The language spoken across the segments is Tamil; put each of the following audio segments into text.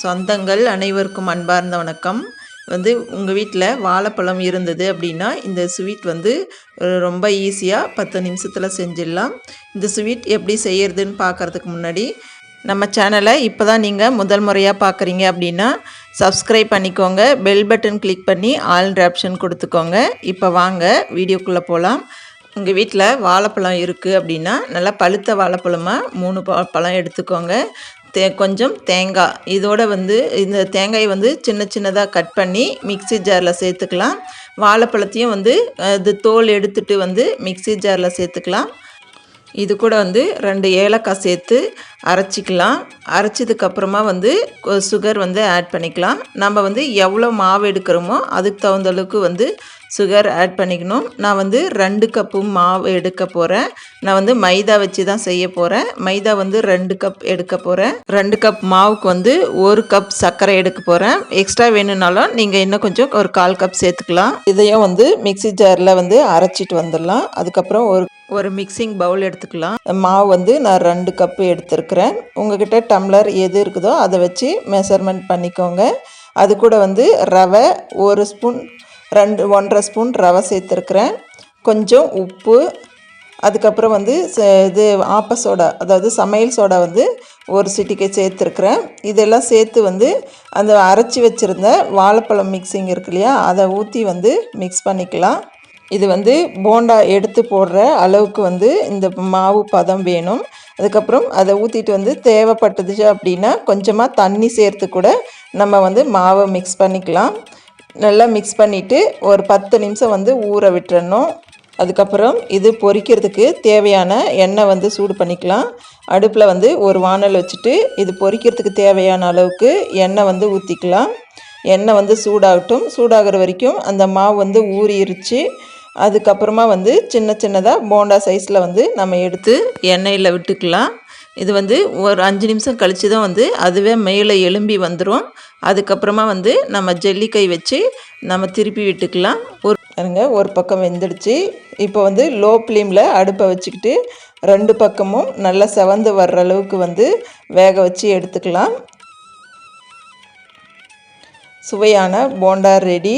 சொந்தங்கள் அனைவருக்கும் அன்பார்ந்த வணக்கம். வந்து உங்கள் வீட்டில் வாழைப்பழம் இருந்தது அப்படின்னா இந்த ஸ்வீட் வந்து ரொம்ப ஈஸியாக பத்து நிமிஷத்தில் செஞ்சிடலாம். இந்த ஸ்வீட் எப்படி செய்யறதுன்னு பார்க்கறதுக்கு முன்னாடி நம்ம சேனலை இப்போ தான் நீங்கள் முதல் முறையாக பார்க்குறீங்க அப்படின்னா சப்ஸ்கிரைப் பண்ணிக்கோங்க. பெல் பட்டன் கிளிக் பண்ணி ஆல் ஆப்ஷன் கொடுத்துக்கோங்க. இப்போ வாங்க வீடியோக்குள்ளே போகலாம் உங்கள் வீட்டில் வாழைப்பழம் இருக்குது அப்படின்னா நல்லா பழுத்த வாழைப்பழமாக மூணு ப பழம் எடுத்துக்கோங்க. தே கொஞ்சம் தேங்காய் இதோட வந்து இந்த தேங்காயை வந்து சின்ன சின்னதாக கட் பண்ணி மிக்ஸி ஜாரில் சேர்த்துக்கலாம். வாழைப்பழத்தையும் வந்து இது தோல் எடுத்துட்டு வந்து மிக்ஸி ஜாரில் சேர்த்துக்கலாம். இது கூட வந்து ரெண்டு ஏலக்காய் சேர்த்து அரைச்சிக்கலாம். அரைச்சதுக்கப்புறமா வந்து சுகர் வந்து ஆட் பண்ணிக்கலாம். நம்ம வந்து எவ்வளோ மாவு எடுக்கிறோமோ அதுக்கு தகுந்த அளவுக்கு வந்து சுகர் ஆட் பண்ணிக்கணும். நான் வந்து ரெண்டு கப்பு மாவு எடுக்க போகிறேன் நான் வந்து மைதா வச்சு தான் செய்ய போகிறேன் மைதா வந்து ரெண்டு கப் எடுக்க போகிறேன் ரெண்டு கப் மாவுக்கு வந்து ஒரு கப் சர்க்கரை எடுக்க போகிறேன் எக்ஸ்ட்ரா வேணும்னாலும் நீங்கள் இன்னும் கொஞ்சம் ஒரு கால் கப் சேர்த்துக்கலாம். இதையும் வந்து மிக்ஸி ஜாரில் வந்து அரைச்சிட்டு வந்துடலாம். அதுக்கப்புறம் ஒரு ஒரு மிக்சிங் பவுல் எடுத்துக்கலாம். மாவு வந்து நான் ரெண்டு கப்பு எடுத்துருக்கிறேன். உங்ககிட்ட டம்ளர் எது இருக்குதோ அதை வச்சு மெஷர்மெண்ட் பண்ணிக்கோங்க. அது கூட வந்து ரவை ஒரு ஸ்பூன் ரெண்டு ஒன்றரை ஸ்பூன் ரவை சேர்த்துருக்குறேன். கொஞ்சம் உப்பு அதுக்கப்புறம் வந்து ச- இது ஆப்ப சோடா அதாவது சமையல் சோடா வந்து ஒரு சிட்டிக்கை சேர்த்துருக்குறேன். இதெல்லாம் சேர்த்து வந்து அந்த அரைச்சி வச்சுருந்த வாழைப்பழம் மிக்சிங் இருக்கு இல்லையா அதை ஊற்றி வந்து மிக்ஸ் பண்ணிக்கலாம். இது வந்து போண்டா எடுத்து போடுற அளவுக்கு வந்து இந்த மாவு பதம் வேணும். அதுக்கப்புறம் அதை ஊற்றிட்டு வந்து தேவைப்பட்டதுச்சு அப்படின்னா கொஞ்சமாக தண்ணி சேர்த்து கூட நம்ம வந்து மாவை மிக்ஸ் பண்ணிக்கலாம். நல்லா மிக்ஸ் பண்ணிவிட்டு ஒரு பத்து நிமிஷம் வந்து ஊற விட்டுறணும். அதுக்கப்புறம் இது பொரிக்கிறதுக்கு தேவையான எண்ணெய் வந்து சூடு பண்ணிக்கலாம். அடுப்பில் வந்து ஒரு வானல் வச்சுட்டு இது பொரிக்கிறதுக்கு தேவையான அளவுக்கு எண்ணெய் வந்து ஊற்றிக்கலாம் எண்ணெய் வந்து சூடாகட்டும். சூடாகிற வரைக்கும் அந்த மாவு வந்து ஊறிடுச்சு அதுக்கப்புறமா வந்து சின்ன சின்னதாக போண்டா சைஸில் வந்து நம்ம எடுத்து எண்ணெயில் விட்டுக்கலாம். இது வந்து ஒரு அஞ்சு நிமிஷம் கழித்து தான் வந்து அதுவே மேலே எலும்பி வந்துடும் அதுக்கப்புறமா வந்து நம்ம ஜல்லிக்கை வச்சு நம்ம திருப்பி விட்டுக்கலாம். ஒரு பாருங்க ஒரு பக்கம் வெந்துடுச்சு. இப்போ வந்து லோ ஃப்ளேமில் அடுப்பை வச்சுக்கிட்டு ரெண்டு பக்கமும் நல்லா செவந்து வர்ற அளவுக்கு வந்து வேக வச்சு எடுத்துக்கலாம். சுவையான போண்டா ரெடி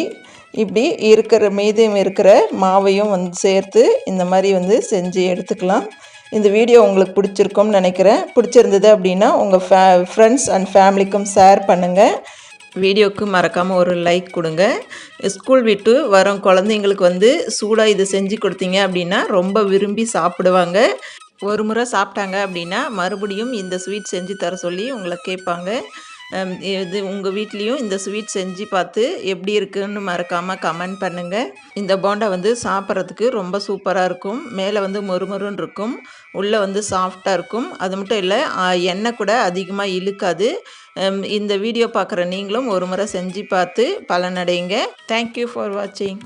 இப்படி இருக்கிற மீதியம் இருக்கிற மாவையும் வந்து சேர்த்து இந்த மாதிரி வந்து செஞ்சு எடுத்துக்கலாம். இந்த வீடியோ உங்களுக்கு பிடிச்சிருக்கும்னு நினைக்கிறேன். பிடிச்சிருந்தது அப்படின்னா உங்கள் ஃபே ஃப்ரெண்ட்ஸ் அண்ட் ஃபேமிலிக்கும் ஷேர் பண்ணுங்கள் வீடியோக்கு மறக்காமல் ஒரு லைக் கொடுங்க. ஸ்கூல் விட்டு வரும் குழந்தைங்களுக்கு வந்து சூடாக இது செஞ்சு கொடுத்தீங்க அப்படின்னா ரொம்ப விரும்பி சாப்பிடுவாங்க. ஒரு முறை சாப்பிட்டாங்க அப்படின்னா மறுபடியும் இந்த ஸ்வீட் செஞ்சு தர சொல்லி உங்களை கேட்பாங்க. இது உங்கள் வீட்லேயும் இந்த ஸ்வீட் செஞ்சு பார்த்து எப்படி இருக்குன்னு மறக்காமல் கமெண்ட் பண்ணுங்கள் இந்த போண்டா வந்து சாப்பிட்றதுக்கு ரொம்ப சூப்பராக இருக்கும். மேலே வந்து மொறுமொறுன்னு இருக்கும். உள்ளே வந்து சாஃப்டாக இருக்கும். அது மட்டும் இல்லை எண்ணெய் கூட அதிகமாக இழுக்காது. இந்த வீடியோ பார்க்குற நீங்களும் ஒரு முறை செஞ்சு பார்த்து பலனடைங்க. தேங்க்யூ ஃபார் வாட்சிங்